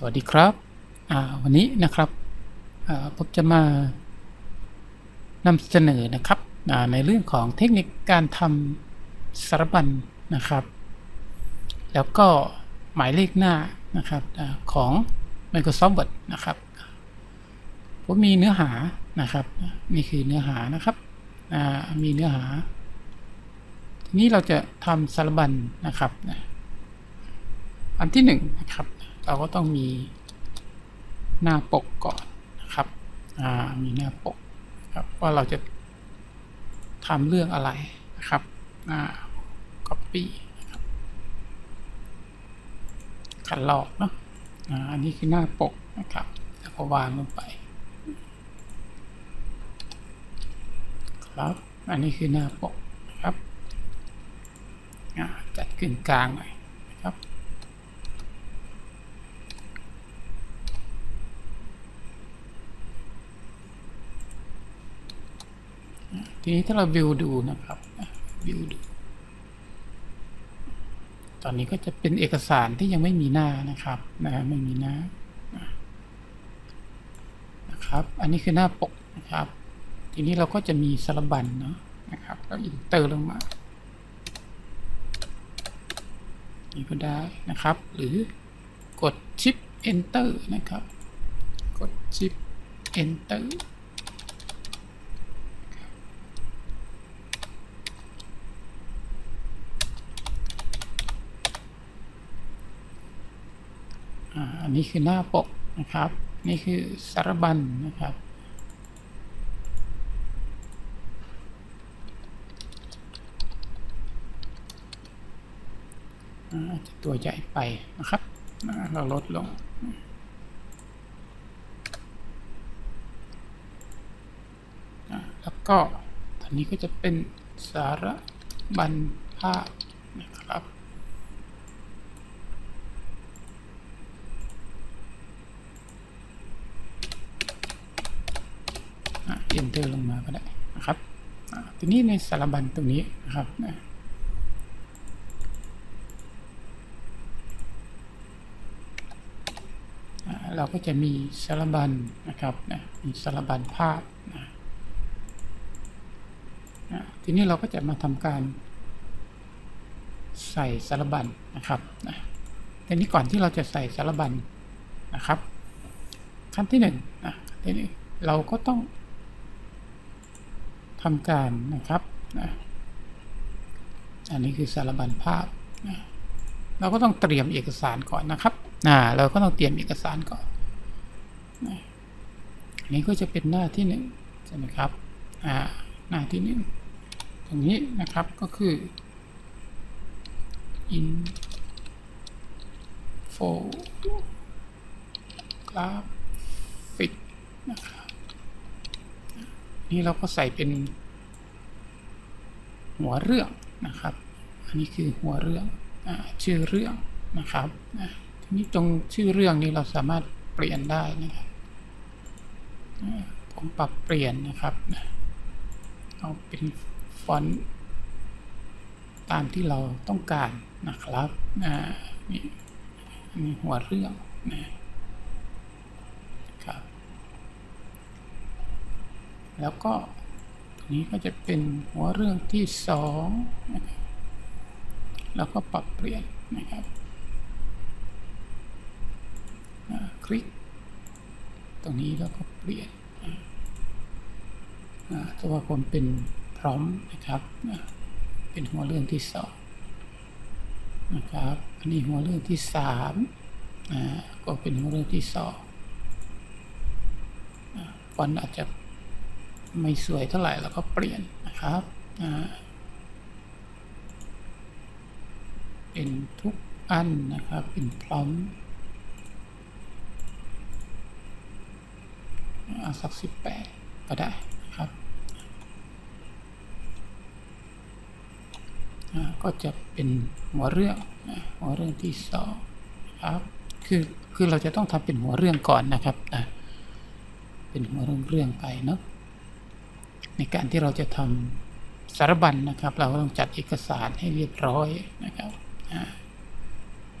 สวัสดีครับวันนี้นะครับผมจะมานำเสนอนะครับในเรื่องของเทคนิคการทำสารบัญนะครับ แล้วก็หมายเลขหน้านะครับอของ Microsoft Word นะครับผมมีเนื้อหานะครับ นี่คือเนื้อหานะครับมีเนื้อหา ทีนี้เราจะทำสารบัญนะครับ อันที่หนึ่งนะครับ เราก็ต้องมีหน้าปกก่อนนะครับอ่ามีหน้าปกครับว่าเราจะทำเรื่องอะไรนะครับอ่า copy ครับขันลอกเนาะอ่าอันนี้คือหน้าปกนะครับแล้วก็วางลงไปครับ อันนี้คือหน้าปกนะครับอ่าจัดกึ่งกลางหน่อยนะครับ ทีนี้ถ้าเราวิวดูนะครับวิวดู ตอนนี้ก็จะเป็นเอกสารที่ยังไม่มีหน้านะครับนะไม่มีหน้านะครับ อันนี้คือหน้าปกนะครับ ทีนี้เราก็จะมีสารบัญเนาะนะครับแล้วอินเตอร์ลงมานี่ก็ได้นะครับ หรือกดชิป enter นะครับ กดชิป enter อันนี้คือหน้าปกนะครับ นี่คือสารบัญนะครับ ตัวใหญ่ไปนะครับ เราลดลงแล้วก็ตอนนี้ก็จะเป็นสารบัญภาพนะครับ อะ enter ลงมาก็ได้นะครับทีนี้ในสารบัญตรงนี้นะครับเราก็จะมีสารบัญนะครับนะมีสารบัญภาพนะอะทีนี้เราก็จะมาทำการใส่สารบัญนะครับนะทีนี้ก่อนที่เราจะใส่สารบัญนะครับ ขั้นที่หนึ่งนะทีนี้เราก็ต้อง ทำการนะครับนะอันนี้คือสารบัญภาพนะเราก็ต้องเตรียมเอกสารก่อนนะครับนะเราก็ต้องเตรียมเอกสารก่อนนะอันนี้ก็จะเป็นหน้าที่หนึ่งใช่ไหมครับอ่าหน้าที่หนึ่งตรงนี้นะครับก็คือ info graphic นะครับ นี่เราก็ใส่เป็นหัวเรื่องนะครับ อันนี้คือหัวเรื่องอชื่อเรื่องนะครับทีนี้ตรงชื่อเรื่องนี้เราสามารถเปลี่ยนได้นะครับผมปรับเปลี่ยนนะครับเอาเป็นฟอนต์ตามที่เราต้องการนะครับอ่านี่นี่หัวเรื่องนะครับ แล้วก็ตรงนี้ก็จะเป็นหัวเรื่องที่สองนะครับแล้วก็ปรับเปลี่ยนนะครับคลิก ตรงนี้แล้วก็เปลี่ยนอ่าอ่าถ้าว่าผมเป็นพร้อมนะครับเป็นหัวเรื่องที่สองนะครับอันนี้หัวเรื่องที่สามก็เป็นหัวเรื่องที่สองอ่าฟอนอาจจะ ไม่สวยเท่าไหร่แล้วก็เปลี่ยนนะครับเป็นทุกอันนะครับ เป็นพร้อมสักสิบแปดก็ได้นะครับก็จะเป็นหัวเรื่องนะหัวเรื่องที่สองครับคือคือเราจะต้องทำเป็นหัวเรื่องก่อนนะครับอ่าเป็นหัวเรื่องเรื่องไปเนาะ ในการที่เราจะทำสารบัญนะครับ เราต้องจัดเอกสารให้เรียบร้อยนะครับอ่า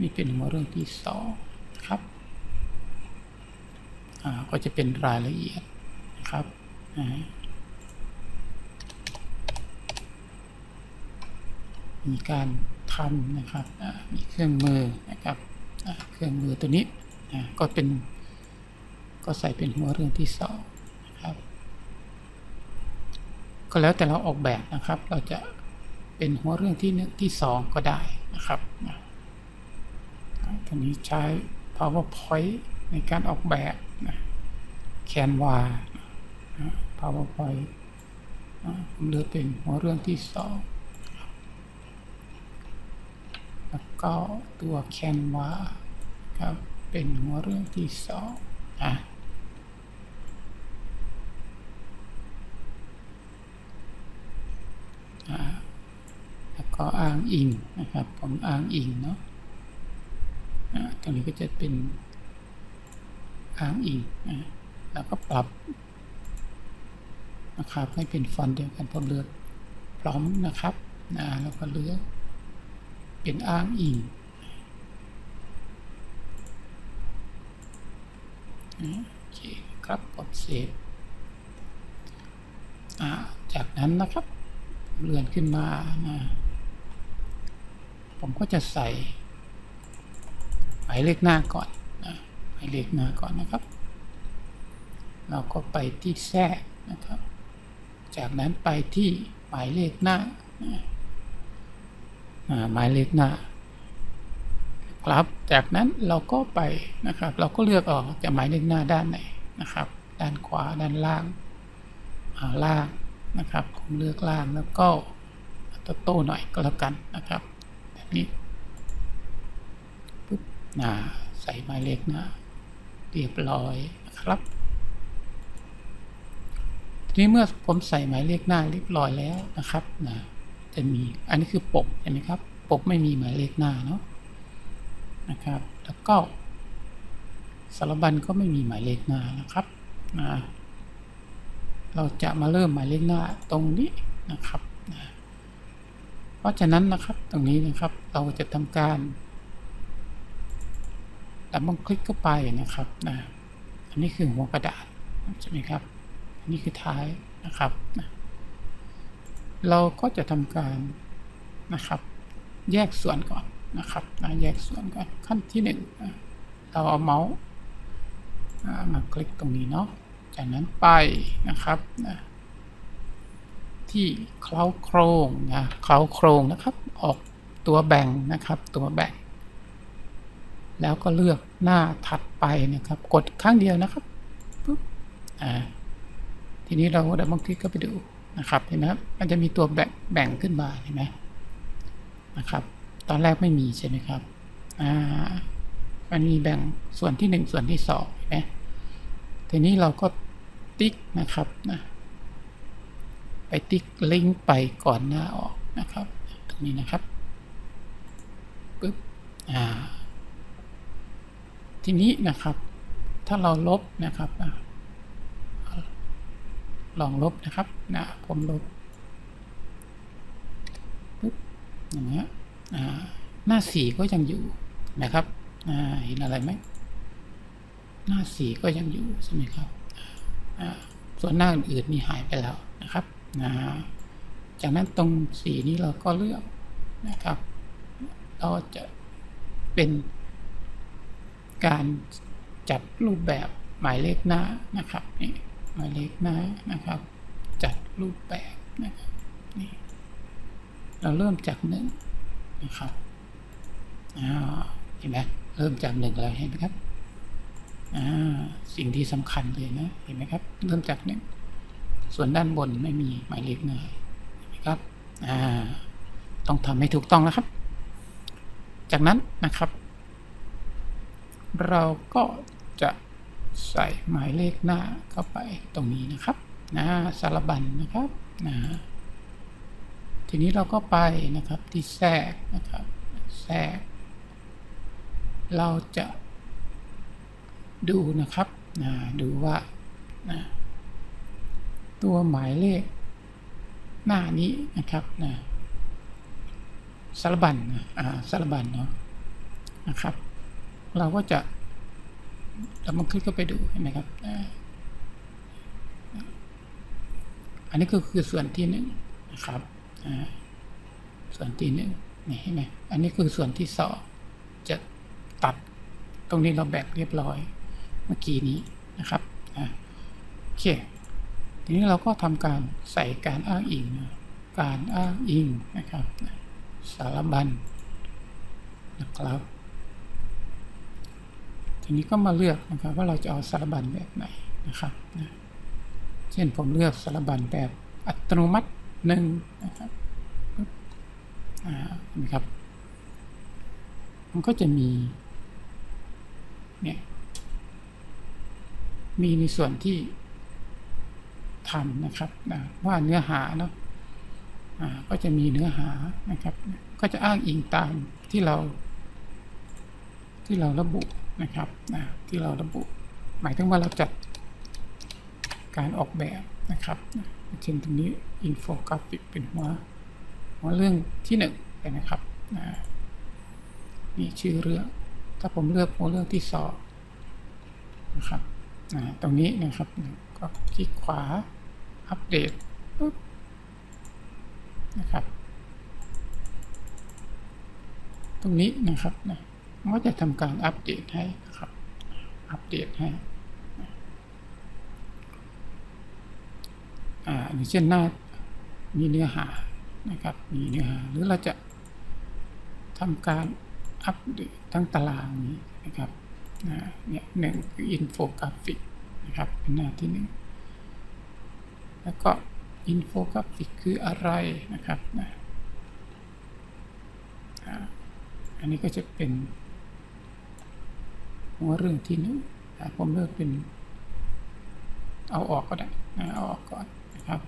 นี่เป็นหัวเรื่องที่สองครับอ่าก็จะเป็นรายละเอียดนะครับอ่ามีการทำนะครับอ่ามีเครื่องมือนะครับอ่าเครื่องมือตัวนี้ก็เป็นก็ใส่เป็นหัวเรื่องที่สองนะครับ ก็แล้วแต่เราออกแบบนะครับ เราจะเป็นหัวเรื่องที่หนึ่งที่สองก็ได้นะครับตอนนี้ใช้ PowerPoint ในการออกแบบนะ Canva PowerPoint ผมเลือกเป็นหัวเรื่องที่สองแล้วก็ตัว Canva ครับเป็นหัวเรื่องที่สองอะ อ่าแล้ว ก็อ้างอิงนะครับผมอ้างอิงเนาะอ่าตรงนี้ก็จะเป็นอ้างอิงอ่าแล้วก็ปรับนะครับให้เป็นฟอนต์เดียวกันผมเลือกพร้อมนะครับนะแล้วก็เลือกเป็นอ้างอิงโอเคครับกดเซฟอ่าจากนั้นนะครับเลื่อนขึ้นมานะ ผมก็จะใส่หมายเลขหน้าก่อนนะหมายเลขหน้าก่อนนะครับ เราก็ไปที่แทรกนะครับ จากนั้นไปที่หมายเลขหน้านะหมายเลขหน้าครับ จากนั้นเราก็ไปนะครับ เราก็เลือกออกจะหมายเลขหน้าด้านไหนนะครับ ด้านขวาด้านล่างอาล่างนะครับผมเลือกล่างแล้วก็โตโต้หน่อยก็แล้วกันนะครับ นี้ปุ๊บนะใส่หมายเลขหน้าเรียบร้อยนะครับ ทีนี้เมื่อผมใส่หมายเลขหน้าเรียบร้อยแล้วนะครับนะจะมีอันนี้คือปกเห็นไหมครับ ปกไม่มีหมายเลขหน้าเนาะนะครับ แล้วก็สารบัญก็ไม่มีหมายเลขหน้านะครับนะเราจะมาเริ่มหมายเลขหน้าตรงนี้นะครับนะ ราะฉะนั้นนะครับตรงนี้นะครับเราจะทำการดับเบิลคลิกเข้าไปนะครับนะอันนี้คือหัวกระดาษใช่ไหมครับ อันนี้คือท้ายนะครับนะเราก็จะทำการนะครับ แยกส่วนก่อนนะครับนะแยกส่วนก่อนขั้นที่หนึ่งเราเอาเมาส์มาคลิกตรงนี้เนาะจากนั้นไปนะครับนะ ที่เคล้าโครงนะเคล้าโครงนะครับ ออกตัวแบ่งนะครับ ตัวแบ่ง แล้วก็เลือกหน้าถัดไปนะครับ กดครั้งเดียวนะครับปุ๊บอ่าทีนี้เราดับเบิลคลิกก็ไปดูนะครับเห็นไหมครับมันจะมีตัวแบ่งแบ่งขึ้นมาเห็นไหมนะครับ ตอนแรกไม่มีใช่ไหมครับอ่ามันมีแบ่งส่วนที่หนึ่งส่วนที่สองเห็นไหมทีนี้เราก็ติ๊กนะครับนะ ติ๊กลิงก์ไปก่อนหน้าออกนะครับ ตรงนี้นะครับปึ๊บอ่าทีนี้นะครับ ถ้าเราลบนะครับลองลบนะครับนะผมลบปึ๊บอย่างเงี้ยอ่าหน้าสีก็ยังอยู่นะครับอ่าเห็นอะไรไหมหน้าสีก็ยังอยู่ใช่ไหมครับอ่าส่วนหน้าอื่นๆนี่หายไปแล้วนะครับ นะจากนั้นตรงสีนี้เราก็เลือกนะครับ เราจะเป็นการจัดรูปแบบหมายเลขหน้านะครับนี่หมายเลขหน้านะครับ จัดรูปแบบนะครับนี่เราเริ่มจากหนึ่งนะครับเห็นไหมเริ่มจากหนึ่งเลยเห็นไหมครับอ่าสิ่งที่สำคัญเลยนะเห็นไหมครับ เริ่มจากหนึ่ง ส่วนด้านบนไม่มีหมายเลขหน้าเห็นไหมครับต้องทำให้ถูกต้องนะครับ จากนั้นนะครับ เราก็จะใส่หมายเลขหน้าเข้าไปตรงนี้นะครับนะสารบัญนะครับนะทีนี้เราก็ไปนะครับที่แทรกนะครับแทรก เราจะดูนะครับนะดูว่านะ ตัวหมายเลข หน้านี้นะครับนะสารบัญนะอ่าสารบัญเนาะนะครับ เราก็จะเรามาคลิกเข้าไปดูเห็นไหมครับอันนี้ก็คือส่วนที่หนึ่งนะครับอ่าส่วนที่หนึ่งนี่เห็นไหมอันนี้คือส่วนที่สองจะตัดตรงนี้เราแบ่งเรียบร้อยเมื่อกี้นี้นะครับอ่าโอเค ทีนี้เราก็ทำการใส่การอ้างอิง การอ้างอิงนะครับสารบัญนะครับ ทีนี้ก็มาเลือกนะครับว่าเราจะเอาสารบัญแบบไหนนะครับเช่นผมเลือกสารบัญแบบอัตโนมัติหนึ่งนะครับนไหมครับ มันก็จะมีเนี่ยมีในส่วนที่ ทำนะครับนะว่าเนื้อหาเนาะก็จะมีเนื้อหานะครับ ก็จะอ้างอิงตามที่เรา ที่เราระบุนะครับนะที่เราระบุ หมายถึงว่าเราจัดการออกแบบนะครับเช่นตรงนี้อินโฟกราฟิกเป็นหัวหัวเรื่องที่หนึ่งนะครับนี่ชื่อเรื่อง ถ้าผมเลือกหัวเรื่องที่สองนะครับตรงนี้นะครับก็คลิกขวา อัปเดตปุ๊บนะครับ ตรงนี้นะครับนะมันก็จะทำการอัปเดตให้นะครับ อัปเดตให้อ่าอย่างเช่นหน้ามีเนื้อหานะครับ มีเนื้อหาหรือเราจะทำการอัปเดตทั้งตารางนี้นะครับนะเนี่ยหนึ่งคืออินโฟกราฟิกนะครับเป็นหน้าที่หนึ่ง แล้วก็อินโฟกราฟิกคืออะไรนะครับนะอันนี้ก็จะเป็น หัวเรื่องที่หนึ่งอะผมเลือกเป็น เอาออกก็ได้นะเอาออกก่อนนะครับ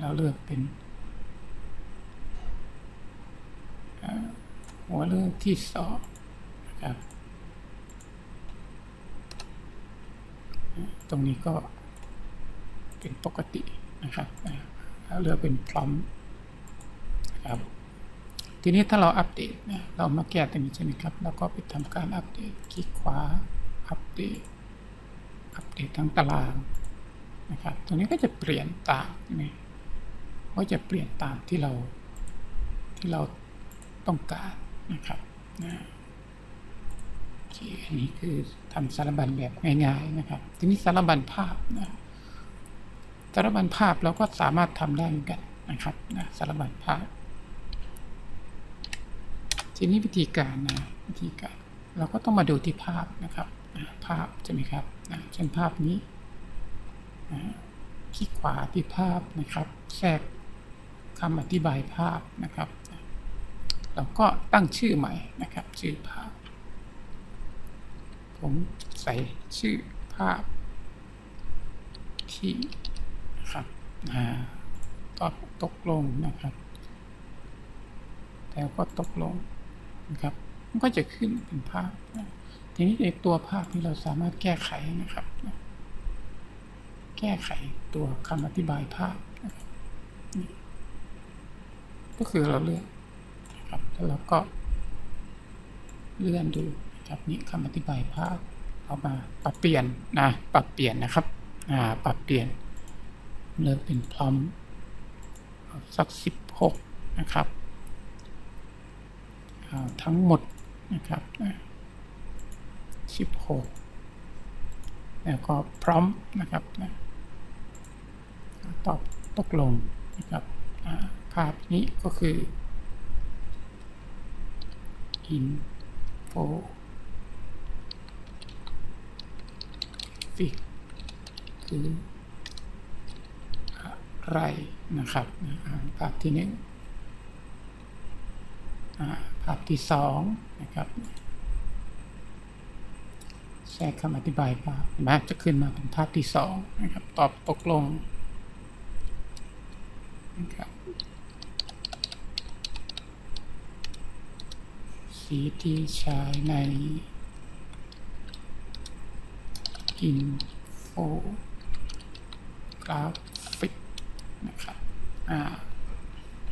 เราเลือกเป็นหัวเรื่องที่สองนะครับ ตรงนี้ก็ เป็นปกตินะครับอ่าเราเลือกเป็นพร้อมนะครับทีนี้ถ้าเราอัปเดตนะเรามาแก้ตรงนี้ใช่ไหมครับ แล้วก็ไปทำการอัปเดตคลิกขวาอัปเดต อัปเดตทั้งตารางนะครับตรงนี้ก็จะเปลี่ยนตามใช่ไหมก็จะเปลี่ยนตามที่เราที่เราต้องการนะครับนะอันนี้คือทำสารบัญแบบง่ายๆนะครับ ทีนี้สารบัญภาพนะ สารบัญภาพเราก็สามารถทำได้เหมือนกันนะครับนะสารบัญภาพ ทีนี้วิธีการนะวิธีการ เราก็ต้องมาดูที่ภาพนะครับภาพใช่ไหมครับเช่นภาพนี้คลิกขวาที่ภาพนะครับ แทรกคำอธิบายภาพนะครับ เราก็ตั้งชื่อใหม่นะครับ ชื่อภาพ ผมใส่ชื่อภาพที่ นะครับอ่าตอบตกลงนะครับแล้วก็ตกลงนะครับ มันก็จะขึ้นเป็นภาพนะทีนี้ในตัวภาพที่เราสามารถแก้ไขนะครับนะแก้ไขตัวคำอธิบายภาพนะครับก็คือเราเลือกนะครับแล้วเราก็ เลื่อนดูนะครับนี่คำอธิบายภาพเอามาปรับเปลี่ยนนะ ปรับเปลี่ยนนะครับ อ่า ปรับเปลี่ยน เริ่มเป็นพร้อมสักสิบหกนะครับ ทั้งหมดนะครับสิบหกแล้วก็พร้อมนะครับตอบตกลงนะครับภาพนี้ก็คือ info ฟิกคือ ไรนะครับภาพที่หนึ่งภาพที่สองนะครับแทรกคำอธิบายภาพเห็นไหมจะขึ้นมาเป็นภาพที่สองนะครับ ตอบตกลงนะครับสีที่ใช้ในอินโฟกราฟ นะครับอ่า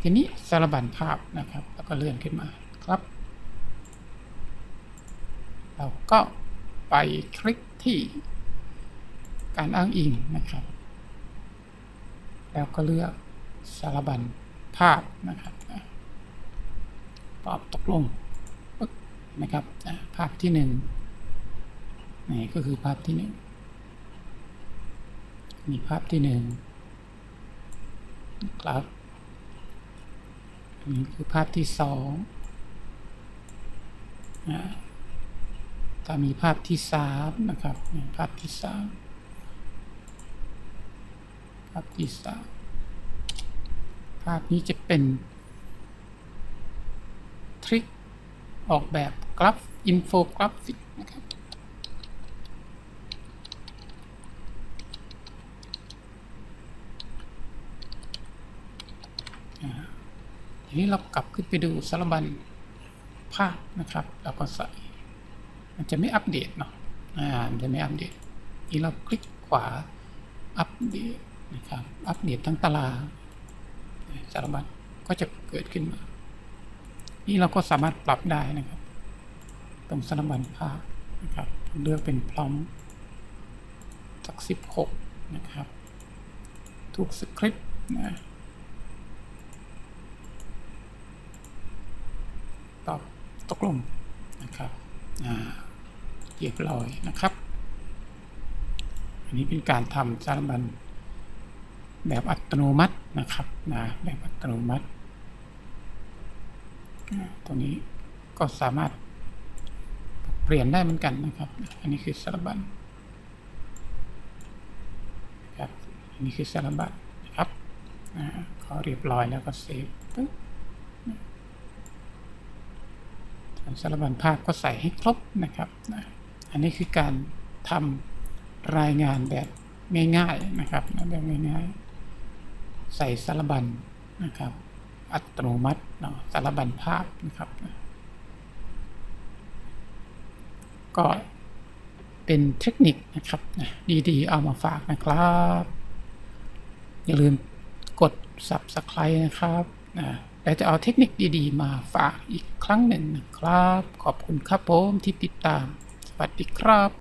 ทีนี้สารบัญภาพนะครับ แล้วก็เลื่อนขึ้นมาครับ เราก็ไปคลิกที่การอ้างอิงนะครับ แล้วก็เลือกสารบัญภาพนะครับตอบตกลงนะครับภาพที่หนึ่งนี่ก็คือภาพที่หนึ่งมีภาพที่หนึ่ง ครับนนี้คือภาพที่สองอะถ้ามีภาพที่สามนะครับ ภาพที่สามภาพที่สามภาพนี้จะเป็น ทริคออกแบบกราฟอินโฟกราฟิกนะครับ อ่า ทีนี้เรากลับขึ้นไปดูสารบัญภาพนะครับแล้วก็ใส่ มันจะไม่อัปเดตเนาะอ่ามันจะไม่อัปเดตนี่เราคลิกขวาอัปเดตนะครับอัปเดตทั้งตารางสารบัญก็จะเกิดขึ้นมา นี่เราก็สามารถปรับได้นะครับ ตรงสารบัญภาพนะครับเลือกเป็นพร้อมสักสิบหกนะครับ ทุกสคริปต์นะ ตอบตกลงนะครับเรียบร้อยนะครับ อันนี้เป็นการทำสารบัญแบบอัตโนมัตินะครับนะแบบอัตโนมัติตรงนี้ก็สามารถเปลี่ยนได้เหมือนกันนะครับ อันนี้คือสารบัญครับอันนี้คือสารบัญนะครับอ่าขอเรียบร้อยแล้วก็เซฟปึ๊บ สารบัญภาพก็ใส่ให้ครบนะครับนะอันนี้คือการทำรายงานแบบง่ายๆนะครับแบบง่ายๆ ใส่สารบัญนะครับ อัตโนมัติเนาะสารบัญภาพนะครับก็เป็นเทคนิคนะครับดีๆ เอามาฝากนะครับ อย่าลืมกด subscribe นะครับนะ แต่จะเอาเทคนิคดีๆ มาฝากอีกครั้งหนึ่งนะครับ ขอบคุณครับผมที่ติดตาม สวัสดีครับ